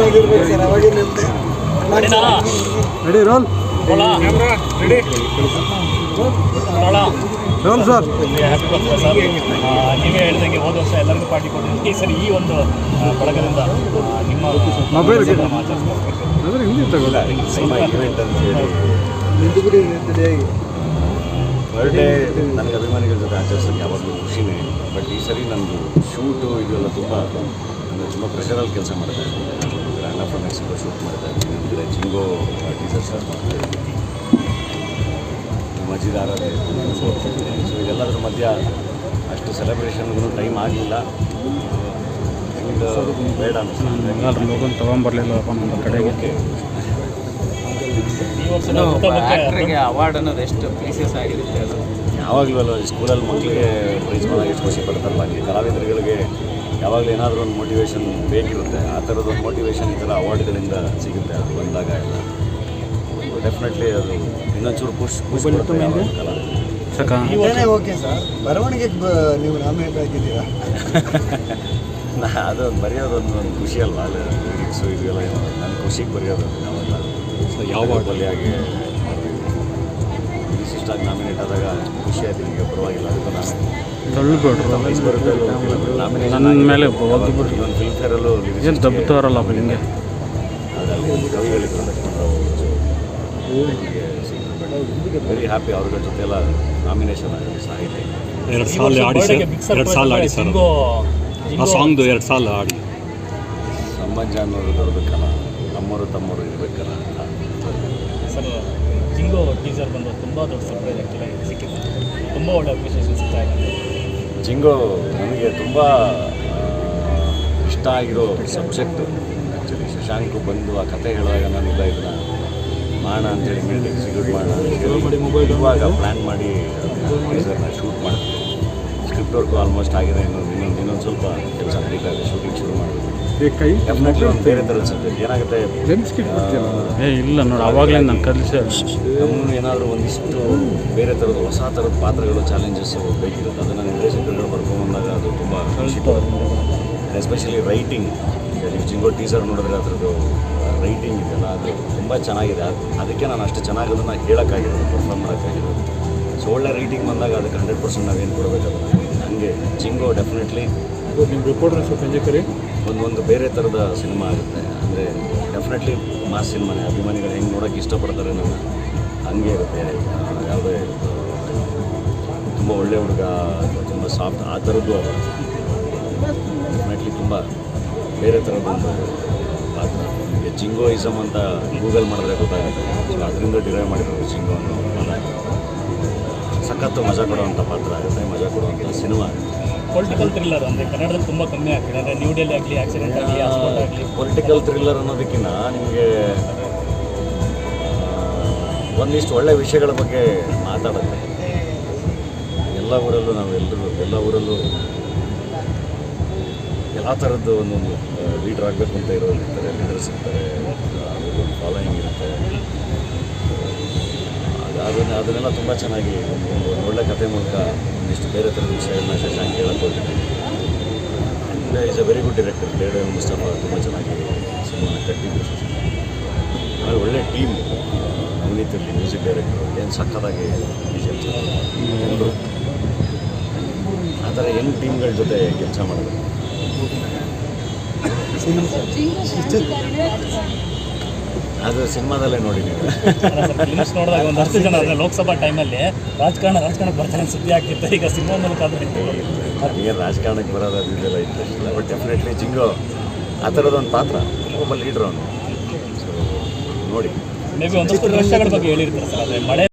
ಆಗಿರ್ಬೇಕು sir ready roll roll sir happy birthday sir ನೀವೇ ಹೇಳ್ದಂಗೆ ಹೋದ ವರ್ಷ ಎಲ್ಲರಿಗೂ ಪಾರ್ಟಿ ಕೊಟ್ಟಿದ್ದೀವಿ ಸರ್ ಈ ಒಂದು ಬಳಗದಿಂದ ನಿಮ್ಮ ಮೊಬೈಲ್. ಅಂದ್ರೆ ಹಿಂದಿ ತಗೊಳ್ಳ ಬರ್ಡೇ ನನಗೆ ಅಭಿಮಾನಿಗಳ ಜೊತೆ ಆಚರಿಸೋಕ್ಕೆ ಯಾವಾಗಲೂ ಖುಷಿನೇ. ಬಟ್ ಈ ಸರಿ ನಂದು ಶೂಟು ಇದೆಲ್ಲ ತುಂಬ ಅಂದರೆ ತುಂಬ ಪ್ರೆಷರಲ್ಲಿ ಕೆಲಸ ಮಾಡ್ತಾ ಅಣ್ಣ ಫ್ರಮ್ ಮೆಕ್ಸಿಕೋ ಶೂಟ್ ಮಾಡ್ತಾ ಇದ್ದೀನಿ ಅಂದರೆ ಜಿಂಗೋ ಟೀಸರ್ ಸ್ಟಾರ್ಟ್ ಮಾಡ್ತಾ ಇದ್ದೀನಿ ಮಜೀದ್ ಆರಾಧನೆ ಸೊ ಇದೆಲ್ಲದರ ಮಧ್ಯ ಅಷ್ಟು ಸೆಲೆಬ್ರೇಷನ್ಗೂ ಟೈಮ್ ಆಗಲಿಲ್ಲ. ಬೇಡ ಮಗನ್ ತೊಗೊಂಬರ್ಲಿಲ್ಲಪ್ಪ ನಮ್ಮ ಕಡೆಗೆ. ಆ್ಯಕ್ಟ್ರಿಗೆ ಅವಾರ್ಡ್ ಅನ್ನೋದು ಎಷ್ಟು ಪ್ಲೇಸಸ್ ಆಗಿರುತ್ತೆ ಅದು? ಯಾವಾಗಲೂ ಅಲ್ಲ ಸ್ಕೂಲಲ್ಲಿ ಮಕ್ಕಳಿಗೆ ಪ್ರೈಸ್ ಮಾಡೋದು ಎಷ್ಟು ಖುಷಿ ಪಡ್ತಾರಲ್ಲ ಕಲಾವಿದರುಗಳಿಗೆ ಯಾವಾಗಲೂ ಏನಾದರೂ ಒಂದು ಮೋಟಿವೇಶನ್ ಬೇಕಿರುತ್ತೆ ಆ ಥರದೊಂದು ಮೋಟಿವೇಶನ್ ಈ ಥರ ಅವಾರ್ಡ್ಗಳಿಂದ ಸಿಗುತ್ತೆ ಅದು ಬಂದಾಗ ಎಲ್ಲ. ಡೆಫಿನೆಟ್ಲಿ ಅದು ಇನ್ನೊಂಚೂರು ಖುಷ್ ಖುಷಿ ಪಡುತ್ತೆ ಯಾವಾಗ್ಲೂ. ಕಲಾವಿದರಿಗೆ. ಓಕೆ ಸರ್ ಬರವಣಿಗೆಗೆ ಬ- ನೀವು ನಾಮಿನೇಟ್ ಆಗಿದ್ದೀರಾ? ನಾ ಅದು ಬರೆಯೋದೊಂದು ಒಂದು ಖುಷಿ ಅಲ್ವಾ? ಅಲ್ಲಿ ಲಿರಿಕ್ಸು ಇದೆಲ್ಲ ನನ್ನ ಖುಷಿಗೆ ಬರೆಯೋದು ನಾವೆಲ್ಲ. ಯಾವ ಬಲಿಯಾಗಿ ವಿಶಿಷ್ಟಾಗಿ ನಾಮಿನೇಟ್ ಆದಾಗ ಖುಷಿ ಆಯ್ತು ನಿಮಗೆ ಪರವಾಗಿಲ್ಲ ಅದಕ್ಕೂ ನಾನು ನನ್ನ. ಮೇಲೆ. ಇನ್ನೊಂದು ಫಿಲ್ಮ್ ಫೇರಲ್ಲೂ ಏನು ದಬ್ಬತಾರಲ್ಲಪ್ಪ ಹಿಂಗೆ ಅದರಲ್ಲಿ ಕವಿಗಳಿದ್ರು ವೆರಿ ಹ್ಯಾಪಿ ಅವ್ರ ಜೊತೆ ಎಲ್ಲ ನಾಮಿನೇಷನ್ ಆಗಿದೆ ಸಾಹಿತ್ಯ ಎರಡು ಸಾಲ ವರ್ಷ ಆಡಿ ಸರ್. ಎರಡು ಸಾಲ ಆಡಿ ಸರ್ ಆ ಸಾಂಗ್ ಸಾಂಗ್ದು ಎರಡು ಸಾಲ ಆಡಿ. ಸಂಬಂಧ ಅನ್ನೋದು ಬರ್ಬೇಕಲ್ಲ ನಮ್ಮವರು ತಮ್ಮವರು ಇರಬೇಕಲ್ಲ ಅಂತ. ಟೀಸರ್ ಬಂದು ತುಂಬ ದೊಡ್ಡ ಸರ್ಪ್ರೈಸ್ ಆಗ್ತಿಲ್ಲ ಸಿಕ್ಕಿತ್ತು. ತುಂಬ ಒಳ್ಳೆ ಅಪ್ರಿಷಿಯೇಷನ್ ಸಿಗ್ತಾ ಇದೆ. ಜಿಂಗೋ ನನಗೆ ತುಂಬ ಇಷ್ಟ ಆಗಿರೋ ಸಬ್ಜೆಕ್ಟು ಆ್ಯಕ್ಚುಲಿ ಶಶಾಂಕ್ ಬಂದು ಆ ಕತೆ ಹೇಳುವಾಗ ನಾನಿಲ್ಲ ಇದನ್ನ ಮಾಡೋಣ ಅಂತೇಳಿ ಮೀಟಿಂಗ್ ಎಕ್ಸಿಕ್ಯೂಟ್ ಮಾಡೋಣ ಅಂತೇಳಿ ಇವಾಗ ಪ್ಲ್ಯಾನ್ ಮಾಡಿ ಟೀಸರ್ನ ಶೂಟ್ ಮಾಡ್ತೀವಿ ಸ್ಕ್ರಿಪ್ಟ್ ವರ್ಕು ಆಲ್ಮೋಸ್ಟ್ ಆಗಿದೆ, ಇನ್ನೊಂದು ಇನ್ನೊಂದು ಇನ್ನೊಂದು ಸ್ವಲ್ಪ ಕೆಲಸ ನಡೀತಾ ಇದೆ ಶೂಟಿಂಗ್ ಶುರು ಮಾಡಬೇಕು. ಕೈ ಡೆಫಿನೆಟ್ಲಿ ಒಂದು ಬೇರೆ ಥರದ ಸಬ್ಜೆಕ್ಟ್ ಏನಾಗುತ್ತೆ? ಲೆನ್ಸ್ ಏ ಇಲ್ಲ ನೋಡಿ ಅವಾಗಲೇ ನಾನು ಕಲಿಸ ನಮ್ಮನ್ನು ಏನಾದರೂ ಒಂದಿಷ್ಟು ಬೇರೆ ಥರದ ಹೊಸ ಥರದ ಪಾತ್ರಗಳು ಚಾಲೆಂಜಸ್ ಬೇಕಿರುತ್ತೆ. ಅದನ್ನು ನಿರ್ದೇಶಕರುಗಳು ಬರ್ಕೊಂಬಂದಾಗ ಅದು ತುಂಬ ಖುಷಿ. ಎಸ್ಪೆಷಲಿ ರೈಟಿಂಗ್ ಈಗ ನೀವು ಜಿಂಗೋ ಟೀಸರ್ ನೋಡಿದ್ರೆ ಅದರದ್ದು ರೈಟಿಂಗ್ ಇದೆಲ್ಲ ಅದು ತುಂಬ ಚೆನ್ನಾಗಿದೆ. ಅದ್- ಅದಕ್ಕೆ ನಾನು ಅಷ್ಟು ಚೆನ್ನಾಗಿ ಅದನ್ನು ಹೇಳೋಕ್ಕಾಗಿರೋದು ಪರ್ಫಾರ್ಮ್ ಮಾಡೋಕ್ಕಾಗಿರೋದು ಸೊ ಒಳ್ಳೆ ರೈಟಿಂಗ್ ಬಂದಾಗ ಅದಕ್ಕೆ ಹಂಡ್ರೆಡ್ ಪರ್ಸೆಂಟ್ ನಾವೇನು ಕೊಡಬೇಕು ಹಂಗೆ ಚಿಂಗೋ ಡೆಫಿನೆಟ್ಲಿ ನಿಮ್ಮ ರಿಪೋರ್ಟರ್ ಸ್ವಲ್ಪ ಸಂಜೆ ಕರಿ. ಒಂದು ಒಂದು ಬೇರೆ ಥರದ ಸಿನಿಮಾ ಆಗುತ್ತೆ. ಅಂದರೆ ಡೆಫಿನೆಟ್ಲಿ ಮಾಸ್ ಸಿನಿಮಾನೇ. ಅಭಿಮಾನಿಗಳು ಹೆಂಗೆ ನೋಡೋಕ್ಕೆ ಇಷ್ಟಪಡ್ತಾರೆ ನನ್ನ ಹಂಗೆ ಇರುತ್ತೆ. ಯಾವುದೇ ತುಂಬ ಒಳ್ಳೆ ಹುಡುಗ ತುಂಬ ಸಾಫ್ಟ್ ಆ ಥರದ್ದು ಡೆಫಿನೆಟ್ಲಿ ತುಂಬ ಬೇರೆ ಥರದ್ದೊಂದು ಪಾತ್ರ. ಈಗ ಜಿಂಗೋಯಿಸಮ್ ಅಂತ ಗೂಗಲ್ ಮಾಡಿದ್ರೆ ಗೊತ್ತಾಗುತ್ತೆ. ಸೊ ಅದರಿಂದ ಡಿರೈವ್ ಮಾಡಿರೋದು ಜಿಂಗೋ ಅನ್ನೋ ಸಖತ್ತು ಮಜಾ ಕೊಡುವಂಥ ಪಾತ್ರ ಆಗುತ್ತೆ, ಮಜಾ ಕೊಡುವಂಥ ಸಿನಿಮಾ ಆಗುತ್ತೆ. ಪೊಲಿಟಿಕಲ್ ಥ್ರಿಲ್ಲರ್ ಅಂದರೆ ಕನ್ನಡದಲ್ಲಿ ತುಂಬ ಕಮ್ಮಿ ಆಗ್ತಿದೆ. ಅಂದರೆ ನ್ಯೂ ಡೆಲ್ಲಿ ಆಗಲಿ ಆಕ್ಸಿಡೆಂಟ್ ಆಗಲಿ ಆಗಲಿ. ಪೊಲಿಟಿಕಲ್ ಥ್ರಿಲ್ಲರ್ ಅನ್ನೋದಕ್ಕಿಂತ ನಿಮಗೆ ಒಂದಿಷ್ಟು ಒಳ್ಳೆಯ ವಿಷಯಗಳ ಬಗ್ಗೆ ಮಾತಾಡುತ್ತೆ ಎಲ್ಲ ಊರಲ್ಲೂ ನಾವು ಎಲ್ಲರೂ ಎಲ್ಲ ಊರಲ್ಲೂ ಎಲ್ಲ ಥರದ್ದು ಒಂದೊಂದು ಲೀಡರ್ ಆಗಬೇಕು ಅಂತ ಇರೋರು ಇರ್ತಾರೆ ಲೀಡರ್ಸ್ ಇರ್ತಾರೆ ಒಂದು ಫಾಲೋಯಿಂಗ್ ಇರುತ್ತೆ ಅದು ಅದನ್ನ ಅದನ್ನೆಲ್ಲ ತುಂಬ ಚೆನ್ನಾಗಿ ಒಂದು ಒಳ್ಳೆ ಕತೆ ಮೂಲಕ ಒಂದಿಷ್ಟು ಬೇರೆ ಥರದ ವಿಷಯಗಳನ್ನ ಶಶಾಂಕ್ ಹೇಳಕ್ಕೆ and is a very good director ಬೇಡ ಮುಸ್ತಫಾ ತುಂಬ ಚೆನ್ನಾಗಿ ಸಿನಿಮಾನ ಕಟ್ಟಿದ್ದು ಆಮೇಲೆ ಒಳ್ಳೆ ಟೀಮ್ ಇರಲಿ ಮ್ಯೂಸಿಕ್ ಡೈರೆಕ್ಟರ್ ಏನು ಸಕ್ಕತ್ತಾಗಿ ವಿಷಯ ಎಲ್ಲರೂ ಆ ಥರ ಹೆಂಗ್ ಟೀಮ್ಗಳ ಜೊತೆ ಕೆಲಸ ಮಾಡೋದು ಅದು ಸಿನಿಮಾದಲ್ಲೇ ನೋಡಿ ನೀವು. ಫಿಲ್ಮ್ಸ್ ನೋಡಿದಾಗ ಒಂದು ಹತ್ತು ಜನ ಅದೇ ಲೋಕಸಭಾ ಟೈಮಲ್ಲಿ ರಾಜಕಾರಣ ರಾಜಕಾರಣಕ್ಕೆ ಬರ್ತಾನೆ ಸುದ್ದಿ ಆಗ್ತಿತ್ತು ಈಗ ಸಿನಿಮಾ ಮೂಲಕ ಆದರೆ ಏನು ರಾಜಕಾರಣಕ್ಕೆ ಬರೋದು ಅದು ಇದೆಲ್ಲ ಇಂಟ್ರೆಸ್ಟ್ ಇಲ್ಲ ಬಟ್ ಡೆಫಿನೆಟ್ಲಿ ಜಿಂಗೋ ಆ ಥರದೊಂದು ಪಾತ್ರ. ಒಬ್ಬ ಲೀಡ್ರ್ ಅವನು. ನೋಡಿ. ಮೇ ಬಿ ಒಂದಷ್ಟು ದೃಶ್ಯಗಳ ಬಗ್ಗೆ ಹೇಳಿರ್ತಾರೆ ಸರ್ ಅದೇ ಮಳೆ